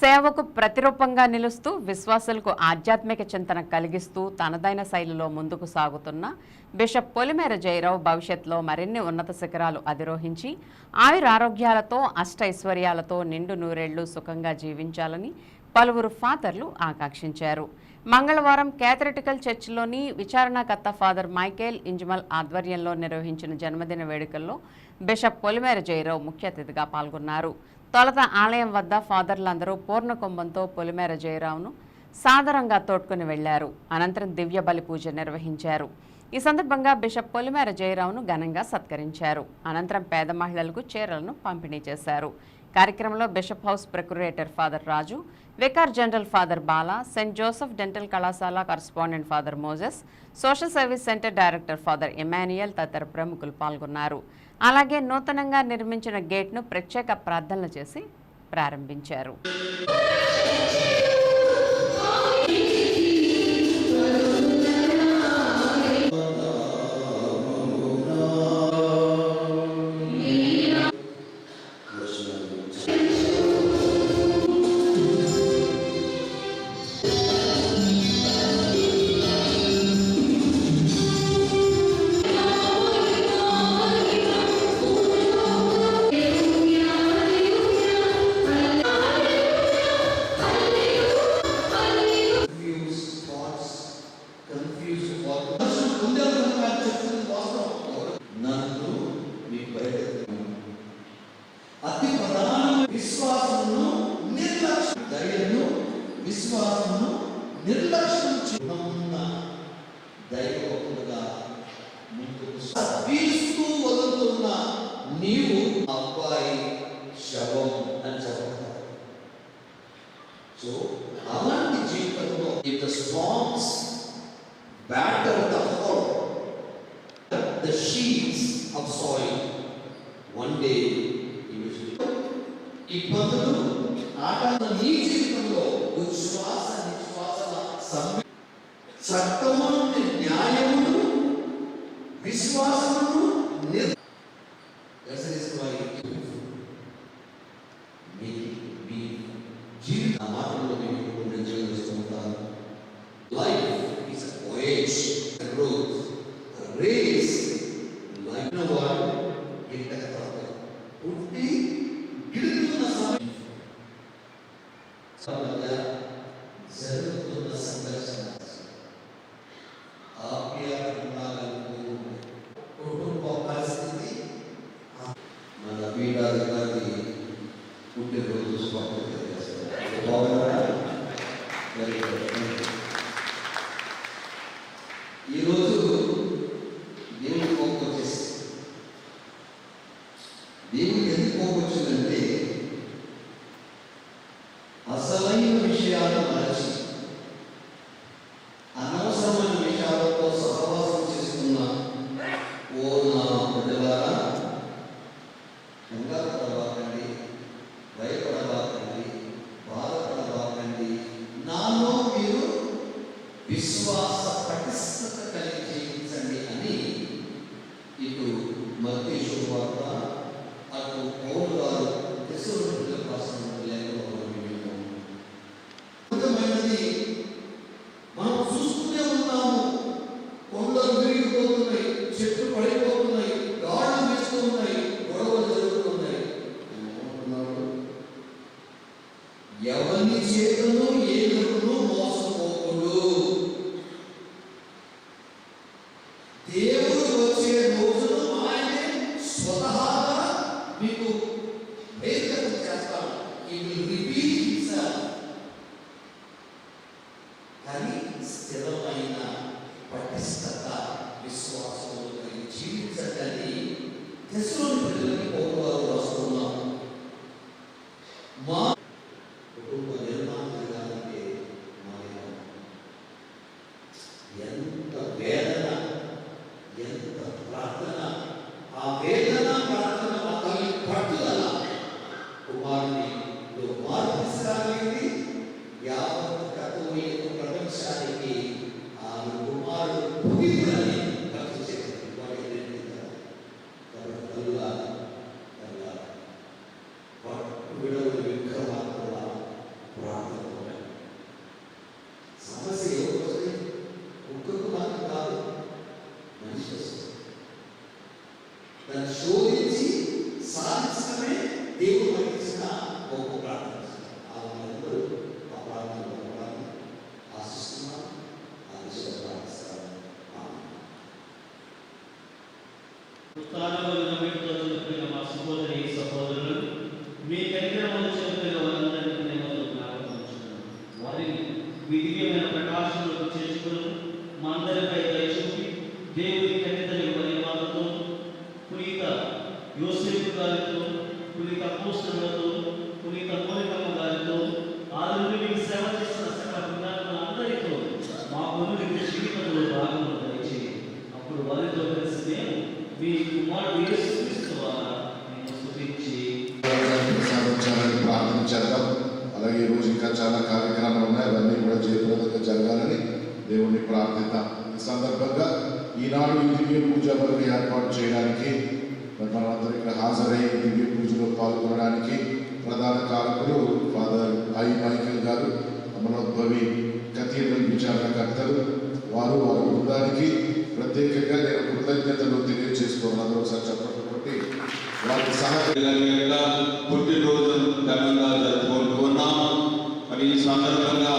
సేవకు ప్రతిరూపంగా నిలుస్తూ విశ్వాసులకు ఆధ్యాత్మిక చింతన కలిగిస్తూ తనదైన శైలిలో ముందుకు సాగుతున్న బిషప్ పొలిమేర జయరావు భవిష్యత్తులో మరిన్ని ఉన్నత శిఖరాలు అధిరోహించి ఆయురారోగ్యాలతో అష్టైశ్వర్యాలతో నిండు నూరేళ్ళు సుఖంగా జీవించాలని పలువురు ఫాదర్లు ఆకాంక్షించారు. మంగళవారం క్యాథరెటికల్ చర్చిలోని విచారణకర్త ఫాదర్ మైకేల్ ఇంజమల్ ఆధ్వర్యంలో నిర్వహించిన జన్మదిన వేడుకల్లో బిషప్ పొలిమేర జయరావు ముఖ్య అతిథిగా పాల్గొన్నారు. తొలత ఆలయం వద్ద ఫాదర్లందరూ పూర్ణకుంభంతో పొలిమేర జయరావును సాదరంగా తోడ్కొని వెళ్ళారు. అనంతరం దివ్య బలి పూజ నిర్వహించారు. ఈ సందర్భంగా బిషప్ పొలిమేర జయరావును ఘనంగా సత్కరించారు. అనంతరం పేద మహిళలకు చీరలను పంపిణీ చేశారు. కార్యక్రమంలో bishop house procurator father Raju vicar general father Bala saint Joseph dental కళాశాల correspondent father Moses social service centre director father Emmanuel తదితర ప్రముఖులు పాల్గొన్నారు. అలాగే నూతనంగా నిర్మించిన గేట్ను ప్రత్యేక ప్రార్థనలు చేసి ప్రారంభించారు. విశ్వాసమును నిర్లక్ష్యం దయను విశ్వాసమును నిర్లక్ష్యం చిన్న దైవకుడుగా ముందుకు వీస్తూ. వదులుతున్న నీవు అబ్బాయి శవం అని చెప్పగలరు సో అలాంటి జీవితంలో if the storms batter the whole the sheets of soil one day ఇబ్బందులు ఆటలు నీ జీవితంలో ఉచ్ఛ్వాస నిశ్వాసల సమ్మె చట్టము న్యాయమును విశ్వాసమును నిర్ That's మీ జీవిత మాటల్లో మేము లైఫ్ ఈస్ గ్రోత్ Seven. స్థిరమైన పటిష్టత విశ్వాసంలో కలిగి జీవించదని తెసులోని ప్రజలకి పౌరులు రాస్తున్నాం. మా కుటుంబ నిర్మాణం దాన్ని శోధించి సాధించడమే దేవుడు మనకి ఇచ్చిన గొప్ప ప్రార్థన ఆ వాళ్ళందరూ ఆ ప్రార్థన గొప్పవారిని ఆశిస్తున్నాను ఆ విషయంలో ప్రార్థిస్తాను ప్రార్థన చేద్దాం. అలాగే ఈ రోజు ఇంకా చాలా కార్యక్రమాలు ఉన్నాయి. అవన్నీ కూడా జయప్రదంగా జరగాలని దేవుణ్ణి ప్రార్థిద్దాం. ఈ సందర్భంగా ఈనాడు ఈ దివ్య పూజ వరకు ఏర్పాటు చేయడానికి మనందరూ ఇక్కడ హాజరై దివ్య పూజలో పాల్గొనడానికి ప్రధాన కారకులు ఫాదర్ ఐ మైకిల్ గారు అమరోద్భవి కథీడ్రల్ విచారణకర్తలు వారు వారి బృందానికి ప్రత్యేకంగా నేను కృతజ్ఞతలు తెలియజేసుకోవాలి అందరూ ఒకసారి చెప్పండి. కాబట్టి వారికి సహకరి పుట్టినరోజు ఘనంగా జరుపుకుంటూ మరి ఈ సందర్భంగా